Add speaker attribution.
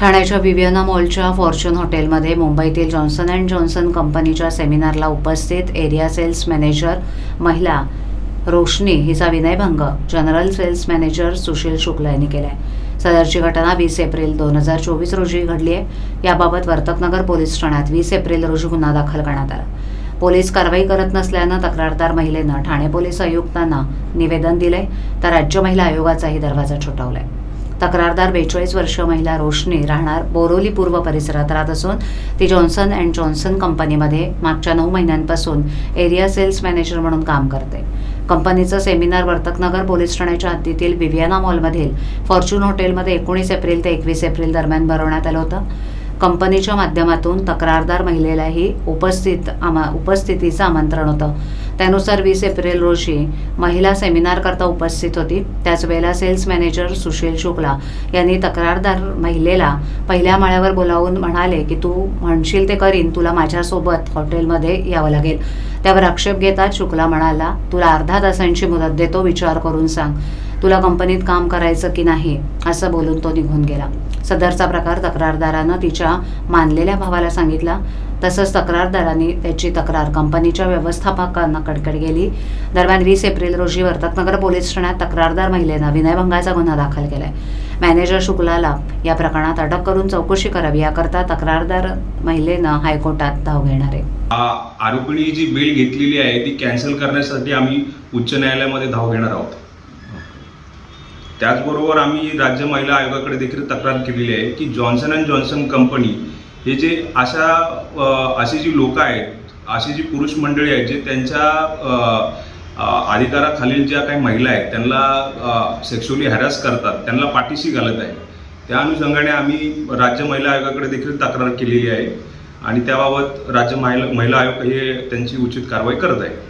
Speaker 1: ठाण्याच्या विवियना मॉलच्या फॉर्च्यून हॉटेलमध्ये मुंबईतील जॉन्सन अँड जॉन्सन कंपनीच्या सेमिनारला उपस्थित एरिया सेल्स मॅनेजर महिला रोशनी हिचा विनयभंग जनरल सेल्स मॅनेजर सुशील शुक्ल यांनी केला आहे सदरची घटना वीस एप्रिल दोन हजार चोवीस रोजी घडली आहे याबाबत वर्तकनगर पोलीस ठाण्यात वीस एप्रिल रोजी गुन्हा दाखल करण्यात आला. पोलीस कारवाई करत नसल्यानं तक्रारदार महिलेनं ठाणे पोलीस आयुक्तांना निवेदन दिलंय तर राज्य महिला आयोगाचाही दरवाजा ठोठावलाय तक्रारदार बेचाळीस वर्ष महिला रोशनी राहणार बोरोली पूर्व परिसरात राहत असून ती जॉन्सन अँड जॉन्सन कंपनीमध्ये मागच्या नऊ महिन्यांपासून एरिया सेल्स मॅनेजर म्हणून काम करते. कंपनीचं सेमिनार वर्तकनगर पोलीस ठाण्याच्या हद्दीतील विवियाना मॉलमधील फॉर्च्यून हॉटेलमध्ये एकोणीस एप्रिल ते एकवीस एप्रिल दरम्यान भरवण्यात आलं होतं. कंपनीच्या माध्यमातून तक्रारदार महिलेलाही उपस्थित आमा उपस्थितीचं आमंत्रण होतं. त्यानुसार वीस एप्रिल रोजी महिला सेमिनारकरता उपस्थित होती. त्याच वेळेला सेल्स मॅनेजर सुशील शुक्ला यांनी तक्रारदार महिलेला पहिल्या माळ्यावर बोलावून म्हणाले की तू म्हणशील ते करीन तुला माझ्यासोबत हॉटेलमध्ये यावं लागेल. त्यावर आक्षेप घेतात शुक्ला म्हणाला तुला अर्धा तासांची मुदत देतो विचार करून सांग. तुला कंपनीत काम करायचं की नाही असं बोलून तो निघून गेला. सदरचा प्रकार तक्रारदारानं तिच्या मानलेल्या भावाला सांगितला. तसंच तक्रारदारांनी त्याची तक्रार कंपनीच्या व्यवस्थापकांना कडकड गेली दरम्यान वीस एप्रिल रोजी वर्तकनगर पोलीस ठाण्यात तक्रारदार महिलेनं विनयभंगाचा गुन्हा दाखल केलाय मॅनेजर शुक्लाला या प्रकरणात अटक करून चौकशी करावी याकरता तक्रारदार महिलेनं हायकोर्टात धाव घेणार आहे.
Speaker 2: आरोपीने जी बेल घेतलेली आहे ती कॅन्सल करण्यासाठी आम्ही उच्च न्यायालयामध्ये धाव घेणार आहोत. त्याचबरोबर आम्ही राज्य महिला आयोगाकडे देखील तक्रार केलेली आहे की जॉन्सन अँड जॉन्सन कंपनी हे जे अशा अशी जी लोक आहेत अशी जी पुरुष मंडळी आहेत जे त्यांच्या अधिकाराखालील ज्या काही महिला आहेत त्यांना सेक्शुअली हॅरॅस करतात त्यांना पाठीशी घालत आहे त्या अनुषंगाने आम्ही राज्य महिला आयोगाकडे देखील तक्रार केलेली आहे आणि त्याबाबत राज्य महिला महिला आयोग हे त्यांची उचित कारवाई करत आहे